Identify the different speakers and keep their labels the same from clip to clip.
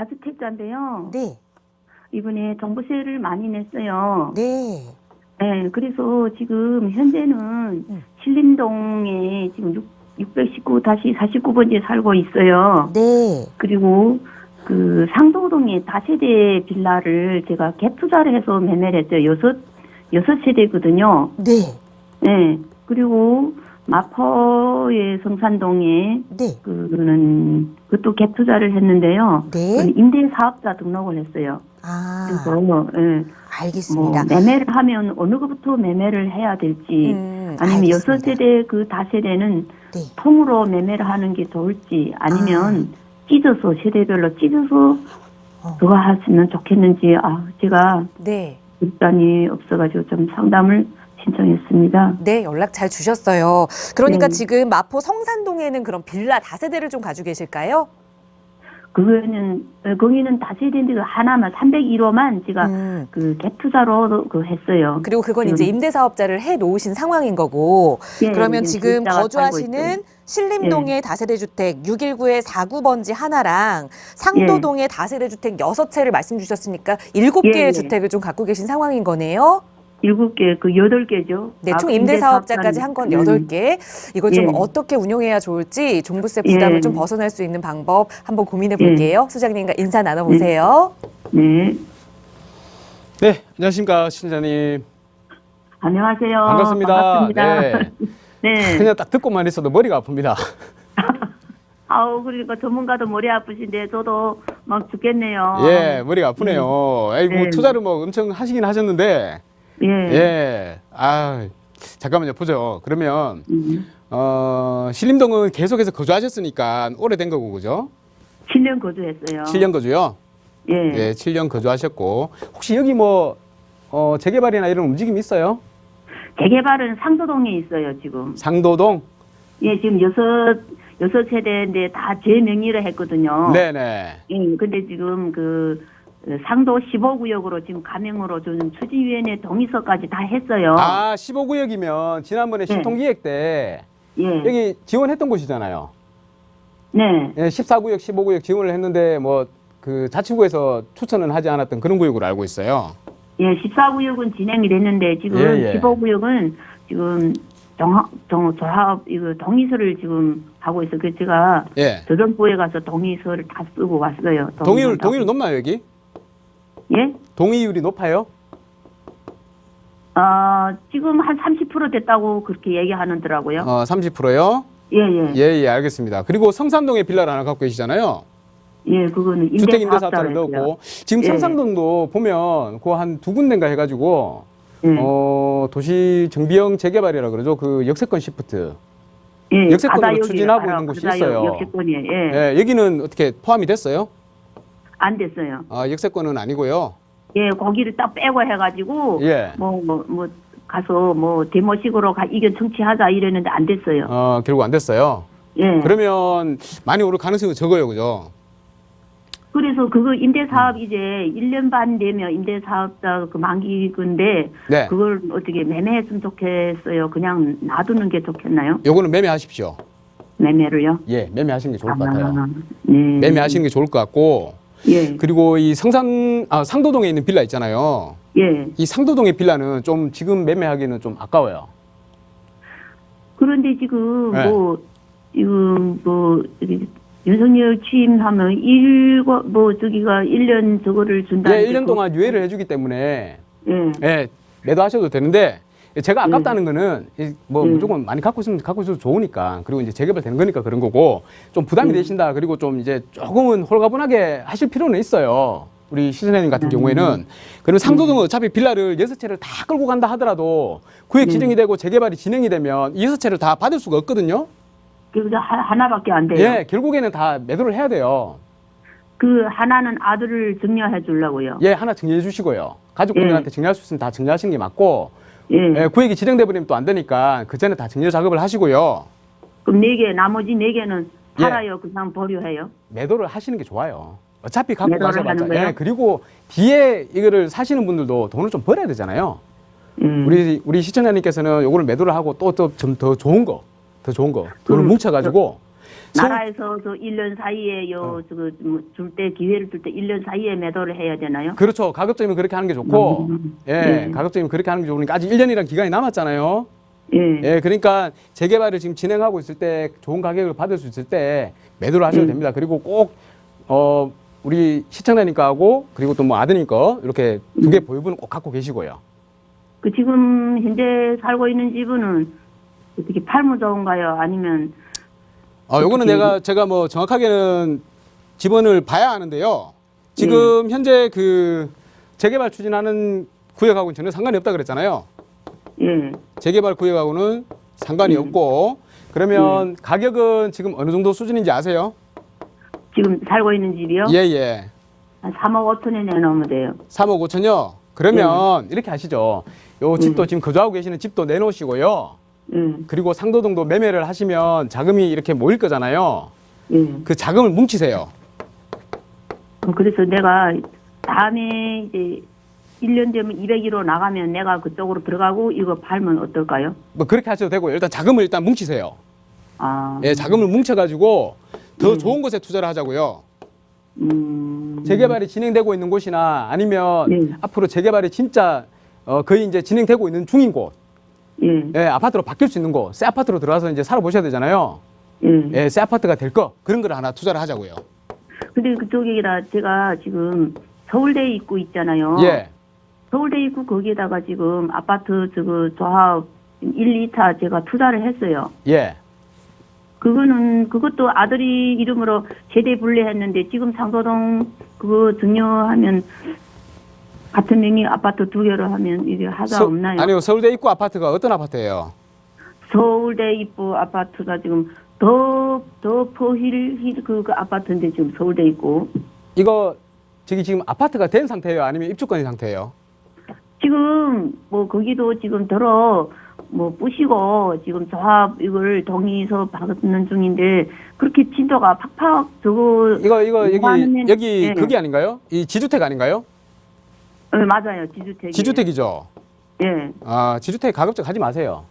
Speaker 1: 다주택자인데요.
Speaker 2: 네.
Speaker 1: 이번에 정부세를 많이 냈어요.
Speaker 2: 네.
Speaker 1: 네, 그래서 지금 현재는
Speaker 2: 음.
Speaker 1: 신림동에 지금 6, 619 다시 49번지에 살고 있어요.
Speaker 2: 네.
Speaker 1: 그리고 그 상도동에 다세대 빌라를 제가 갭 투자를 해서 매매를 했어요. 여섯 여섯 세대거든요.
Speaker 2: 네.
Speaker 1: 네. 그리고 마포의 성산동에
Speaker 2: 네.
Speaker 1: 그는 그것도 갭 투자를 했는데요.
Speaker 2: 네.
Speaker 1: 임대 사업자 등록을 했어요.
Speaker 2: 아,
Speaker 1: 그래서 예, 뭐
Speaker 2: 알겠습니다.
Speaker 1: 매매를 하면 어느 것부터 매매를 해야 될지
Speaker 2: 음,
Speaker 1: 아니면 여섯. 세대 그 다세대는
Speaker 2: 네.
Speaker 1: 통으로 매매를 하는 게 좋을지 아니면 찢어서 세대별로 찢어서
Speaker 2: 어.
Speaker 1: 그거 하시면 좋겠는지 아 제가
Speaker 2: 네.
Speaker 1: 일단이 없어가지고 좀 상담을 신청했습니다.
Speaker 2: 네, 연락 잘 주셨어요. 그러니까
Speaker 1: 네.
Speaker 2: 지금 마포 성산동에는 그런 빌라 다세대를 좀 가지고 계실까요?
Speaker 1: 그거는 어, 거기는 다세대인데 그 하나만 301호만 제가
Speaker 2: 음.
Speaker 1: 그 갭투자로 그 했어요.
Speaker 2: 그리고 그건 이제
Speaker 1: 지금-
Speaker 2: 임대 사업자를 해 놓으신 상황인 거고.
Speaker 1: 예,
Speaker 2: 그러면 지금
Speaker 1: 살고.
Speaker 2: 거주하시는 신림동의 다세대 주택 619의 49번지 하나랑 상도동의 다세대 주택 6채를 말씀 주셨으니까 7개의
Speaker 1: 예, 예.
Speaker 2: 주택을 좀 갖고 계신 상황인 거네요.
Speaker 1: 일곱 개, 그 여덟 개죠.
Speaker 2: 네,
Speaker 1: 아,
Speaker 2: 총 임대 사업자까지
Speaker 1: 임대사업자는-
Speaker 2: 한건
Speaker 1: 음.
Speaker 2: 여덟 개. 이거 좀
Speaker 1: 예.
Speaker 2: 어떻게 운용해야 좋을지 종부세 부담을
Speaker 1: 예.
Speaker 2: 좀 벗어날 수 있는 방법 한번 고민해 볼게요. 수장님과 인사 나눠 보세요.
Speaker 1: 네,
Speaker 3: 네, 안녕하십니까 신자님
Speaker 1: 안녕하세요.
Speaker 3: 반갑습니다.
Speaker 1: 반갑습니다.
Speaker 3: 네,
Speaker 1: 네.
Speaker 3: 그냥 딱 듣고만 있어도 머리가 아픕니다.
Speaker 1: 아우 그러니까 전문가도 머리 아프신데 저도 막 죽겠네요.
Speaker 3: 예, 머리가 아프네요. 아이고
Speaker 1: 네.
Speaker 3: 투자를 뭐 엄청 하시긴 하셨는데,
Speaker 1: 예.
Speaker 3: 예, 아 잠깐만요 보죠. 그러면
Speaker 1: 음.
Speaker 3: 어 신림동은 계속해서 거주하셨으니까 오래된 거고 그죠?
Speaker 1: 7년 거주했어요.
Speaker 3: 7년 거주요.
Speaker 1: 예.
Speaker 3: 예, 7년 거주하셨고 혹시 여기 뭐 어, 재개발이나 이런 움직임 있어요?
Speaker 1: 재개발은 상도동에 있어요 지금.
Speaker 3: 상도동?
Speaker 1: 예, 지금 여섯 여섯 세대인데 다 제 명의로 했거든요.
Speaker 3: 네네.
Speaker 1: 예, 근데 지금 그 어, 상도 15구역으로 지금 가명으로 좀 추진위원회 동의서까지 다 했어요.
Speaker 3: 아 15구역이면 지난번에
Speaker 1: 네.
Speaker 3: 신통기획 때
Speaker 1: 예.
Speaker 3: 여기 지원했던 곳이잖아요.
Speaker 1: 네.
Speaker 3: 예, 14구역, 15구역 지원을 했는데 뭐 그 자치구에서 추천은 하지 않았던 그런 구역으로 알고 있어요.
Speaker 1: 예, 14구역은 진행이 됐는데 지금
Speaker 3: 예, 예.
Speaker 1: 15구역은 지금 정합, 정, 조합, 이거 동의서를 지금 하고 있어요. 그래서 제가
Speaker 3: 예.
Speaker 1: 조정부에 가서 동의서를 다 쓰고 왔어요. 동의한다고.
Speaker 3: 동의율 높나요 여기?
Speaker 1: 예?
Speaker 3: 동의율이 높아요?
Speaker 1: 어, 지금 한 30% 됐다고 그렇게 얘기하는더라고요.
Speaker 3: 어, 30%요?
Speaker 1: 예, 예.
Speaker 3: 예, 예, 알겠습니다. 그리고 성산동에 빌라를 하나 갖고 계시잖아요.
Speaker 1: 예, 그거는
Speaker 3: 주택 임대사업자를
Speaker 1: 했어요.
Speaker 3: 넣고 지금
Speaker 1: 예.
Speaker 3: 성산동도 보면 그 한 두 군데인가 해가지고
Speaker 1: 예.
Speaker 3: 어 도시 정비형 재개발이라 그러죠. 그 역세권 시프트.
Speaker 1: 예,
Speaker 3: 역세권으로. 추진하고 있는 곳이 있어요.
Speaker 1: 역세권이에요. 예.
Speaker 3: 예, 여기는 어떻게 포함이 됐어요?
Speaker 1: 안 됐어요.
Speaker 3: 아, 역세권은 아니고요.
Speaker 1: 예, 거기를 딱 빼고 해가지고
Speaker 3: 예.
Speaker 1: 뭐 뭐 뭐 가서 뭐 데모식으로 가, 이견 청취하자 이랬는데 안 됐어요.
Speaker 3: 어, 결국 안 됐어요.
Speaker 1: 예.
Speaker 3: 그러면 많이 오를 가능성이 적어요, 그죠?
Speaker 1: 그래서 그거 임대 사업 이제 1년 반 되면 임대 사업자 그 만기인데
Speaker 3: 네.
Speaker 1: 그걸 어떻게 매매했으면 좋겠어요. 그냥 놔두는 게 좋겠나요?
Speaker 3: 요거는 매매하십시오.
Speaker 1: 매매를요?
Speaker 3: 예, 매매하시는 게 좋을 것 같아요.
Speaker 1: 아, 네.
Speaker 3: 매매하시는 게 좋을 것 같고
Speaker 1: 예.
Speaker 3: 그리고 이 성산 아 상도동에 있는 빌라 있잖아요.
Speaker 1: 예.
Speaker 3: 이 상도동의 빌라는 좀 지금 매매하기는 좀 아까워요.
Speaker 1: 그런데 지금
Speaker 3: 네.
Speaker 1: 뭐 지금 뭐 저기 윤석열 취임하면 일과 뭐 저기가 1년 저거를 준다.
Speaker 3: 예, 1년 동안 유예를 해주기 때문에
Speaker 1: 예.
Speaker 3: 예, 매도하셔도 되는데 제가 아깝다는 거는 이뭐
Speaker 1: 음.
Speaker 3: 무조건 많이 갖고 있으면 갖고 있어도 좋으니까 그리고 이제 재개발 되는 거니까 그런 거고 좀 부담이
Speaker 1: 음.
Speaker 3: 되신다 그리고 좀 이제 조금은 홀가분하게 하실 필요는 있어요. 우리 시선생님 같은
Speaker 1: 음.
Speaker 3: 경우에는 그러면 상도동은 어차피 빌라를 여섯 채를 다 끌고 간다 하더라도 구획
Speaker 1: 음.
Speaker 3: 지정이 되고 재개발이 진행이 되면 이 여섯 채를 다 받을 수가 없거든요.
Speaker 1: 그래서 하- 하나밖에 안 돼요.
Speaker 3: 예, 결국에는 다 매도를 해야 돼요.
Speaker 1: 그 하나는 아들을 증여해 주려고요.
Speaker 3: 예, 하나 정리해 주시고요. 가족분들한테 정리할 수 있으면 다 정리하시는 게 맞고,
Speaker 1: 예.
Speaker 3: 예, 구획이 지정돼 버리면 또 안 되니까 그 전에 다 정리 작업을 하시고요.
Speaker 1: 그럼 네 개, 나머지 네 개는
Speaker 3: 예.
Speaker 1: 팔아요. 그냥 보류해요.
Speaker 3: 매도를 하시는 게 좋아요. 어차피 갖고
Speaker 1: 매도를
Speaker 3: 가셔봤자.
Speaker 1: 하는 거예요?
Speaker 3: 예, 그리고 뒤에 이거를 사시는 분들도 돈을 좀 벌어야 되잖아요.
Speaker 1: 음.
Speaker 3: 우리 우리 시청자님께서는 요거를 매도를 하고 또 좀 더 좋은 거, 더 좋은 거 돈을
Speaker 1: 음.
Speaker 3: 뭉쳐가지고
Speaker 1: 나라에서 저 1년 사이에 요, 저거, 뭐, 줄 때, 기회를 줄 때 1년 사이에 매도를 해야 되나요?
Speaker 3: 그렇죠. 가급적이면 그렇게 하는 게 좋고,
Speaker 1: 음,
Speaker 3: 예,
Speaker 1: 네.
Speaker 3: 가급적이면 그렇게 하는 게 좋으니까 아직 1년이란 기간이 남았잖아요.
Speaker 1: 예.
Speaker 3: 예, 그러니까 재개발을 지금 진행하고 있을 때 좋은 가격을 받을 수 있을 때 매도를 하셔도
Speaker 1: 음.
Speaker 3: 됩니다. 그리고 꼭, 어, 우리 시청자니까 하고, 그리고 또 뭐 아드님 거, 이렇게 두
Speaker 1: 음.
Speaker 3: 개 보유분은 꼭 갖고 계시고요.
Speaker 1: 그 지금 현재 살고 있는 집은 어떻게 팔면 좋은가요? 아니면,
Speaker 3: 어, 요거는
Speaker 1: 어떻게-
Speaker 3: 내가, 제가 뭐 정확하게는 지번을 봐야 하는데요. 지금
Speaker 1: 음.
Speaker 3: 현재 그 재개발 추진하는 구역하고는 전혀 상관이 없다 그랬잖아요.
Speaker 1: 예.
Speaker 3: 재개발 구역하고는 상관이
Speaker 1: 음.
Speaker 3: 없고, 그러면 가격은 지금 어느 정도 수준인지 아세요?
Speaker 1: 지금 살고 있는 집이요?
Speaker 3: 예, 예.
Speaker 1: 한 3억 5천에 내놓으면 돼요.
Speaker 3: 3억 5천요? 그러면 이렇게 하시죠. 요 집도 지금 거주하고 계시는 집도 내놓으시고요.
Speaker 1: 예.
Speaker 3: 그리고 상도동도 매매를 하시면 자금이 이렇게 모일 거잖아요.
Speaker 1: 예.
Speaker 3: 그 자금을 뭉치세요.
Speaker 1: 어, 그래서 내가 다음에 이제 1년 되면 201호 나가면 내가 그쪽으로 들어가고 이거 팔면 어떨까요?
Speaker 3: 뭐 그렇게 하셔도 되고요. 일단 자금을 일단 뭉치세요.
Speaker 1: 아,
Speaker 3: 예, 자금을 뭉쳐가지고 더
Speaker 1: 음.
Speaker 3: 좋은 곳에 투자를 하자고요.
Speaker 1: 음,
Speaker 3: 재개발이 진행되고 있는 곳이나 아니면
Speaker 1: 네.
Speaker 3: 앞으로 재개발이 진짜 어, 거의 이제 진행되고 있는 중인 곳,
Speaker 1: 예,
Speaker 3: 예, 아파트로 바뀔 수 있는 곳, 새 아파트로 들어가서 이제 살아보셔야 되잖아요.
Speaker 1: 예.
Speaker 3: 예, 새 아파트가 될 거, 그런 걸 하나 투자를 하자고요.
Speaker 1: 근데 그쪽에다 제가 지금 서울대 입구 있잖아요.
Speaker 3: 예,
Speaker 1: 서울대 입구 거기에다가 지금 아파트 저거 조합 1, 2차 제가 투자를 했어요.
Speaker 3: 예.
Speaker 1: 그거는 그것도 아들이 이름으로 세대 분리했는데 지금 상도동 그거 증여하면 같은 명의 아파트 두 개로 하면 이게 하자
Speaker 3: 서-
Speaker 1: 없나요?
Speaker 3: 아니요, 서울대 입구 아파트가 어떤 아파트예요?
Speaker 1: 서울대 입구 아파트가 지금 더 더 포힐 힐 그, 그 아파트인데 지금 서울대 입구
Speaker 3: 이거 저기 지금 아파트가 된 상태예요? 아니면 입주권인 상태예요?
Speaker 1: 지금 뭐 거기도 지금 들어 뭐 부시고 지금 조합 이걸 동의서 받는 중인데 그렇게 진도가 팍팍 저거
Speaker 3: 이거 이거 여기 여기
Speaker 1: 예.
Speaker 3: 그게 아닌가요? 이 지주택 아닌가요?
Speaker 1: 어, 맞아요 지주택
Speaker 3: 지주택이죠.
Speaker 1: 예
Speaker 3: 아, 지주택 가급적 하지 마세요.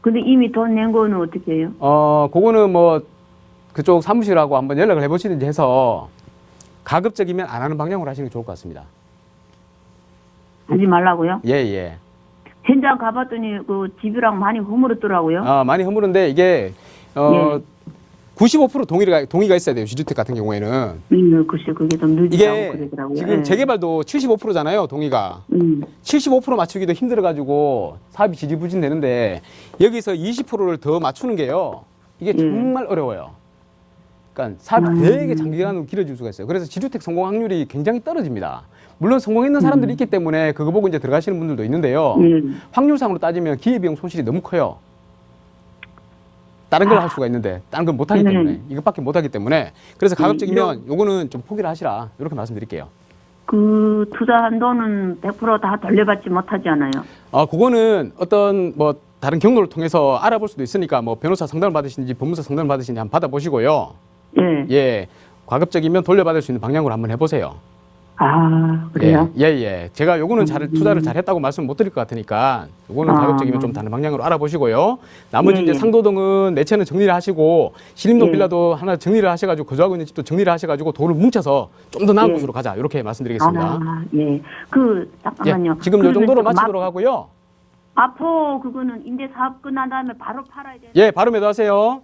Speaker 1: 근데 이미 돈 낸 거는 어떻게 해요?
Speaker 3: 어, 그거는 뭐 그쪽 사무실하고 한번 연락을 해보시든지 해서 가급적이면 안 하는 방향으로 하시는 게 좋을 것 같습니다.
Speaker 1: 하지 말라고요?
Speaker 3: 예, 예.
Speaker 1: 현장 가봤더니 그 집이랑 많이 허물었더라고요.
Speaker 3: 아, 많이 허무른데 이게 어,
Speaker 1: 예.
Speaker 3: 95% 동의가 동의가 있어야 돼요. 지주택 같은 경우에는
Speaker 1: 음, 글쎄 그게 좀 늦다고
Speaker 3: 이게
Speaker 1: 그러더라고요.
Speaker 3: 지금
Speaker 1: 예.
Speaker 3: 재개발도 75%잖아요. 동의가.
Speaker 1: 음,
Speaker 3: 75% 맞추기도 힘들어 가지고 사업이 지지부진 되는데 여기서 20%를 더 맞추는 게요. 이게
Speaker 1: 음.
Speaker 3: 정말 어려워요. 그러니까 사업이
Speaker 1: 음.
Speaker 3: 되게 장기간으로 길어질 수가 있어요. 그래서 지주택 성공 확률이 굉장히 떨어집니다. 물론 성공했는 사람들이 있기 때문에 그거 보고 이제 들어가시는 분들도 있는데요.
Speaker 1: 음.
Speaker 3: 확률상으로 따지면 기회비용 손실이 너무 커요. 다른 걸 할 수가 있는데 다른 걸 못하기
Speaker 1: 아. 음.
Speaker 3: 때문에 이것밖에 못하기 때문에 그래서 가급적이면 요거는 좀 포기를 하시라 이렇게 말씀드릴게요.
Speaker 1: 그 투자한 돈은 100%다 돌려받지 못하지 않아요.
Speaker 3: 아, 그거는 어떤 뭐 다른 경로를 통해서 알아볼 수도 있으니까 뭐 변호사 상담을 받으시는지 법무사 상담을 받으시는지 한번 받아보시고요.
Speaker 1: 예.
Speaker 3: 예. 과급적이면 돌려받을 수 있는 방향으로 한번 해보세요.
Speaker 1: 아, 그래요?
Speaker 3: 예, 예, 예. 제가 요거는 잘, 투자를 잘 했다고 말씀 못 드릴 것 같으니까 요거는
Speaker 1: 아.
Speaker 3: 가급적이면 좀 다른 방향으로 알아보시고요. 나머지
Speaker 1: 예,
Speaker 3: 이제
Speaker 1: 예.
Speaker 3: 상도동은 내 채는 정리를 하시고 신림동
Speaker 1: 예.
Speaker 3: 빌라도 하나 정리를 하셔가지고 거주하고 있는 집도 정리를 하셔가지고 돈을 뭉쳐서 좀 더 나은
Speaker 1: 예.
Speaker 3: 곳으로 가자. 이렇게 말씀드리겠습니다.
Speaker 1: 아, 예. 그, 잠깐만요.
Speaker 3: 예, 지금 요
Speaker 1: 그러면
Speaker 3: 정도로
Speaker 1: 좀
Speaker 3: 마치도록 하고요.
Speaker 1: 마- 마포 그거는 임대 사업 끝난 다음에 바로 팔아야 돼요.
Speaker 3: 예, 바로 매도하세요.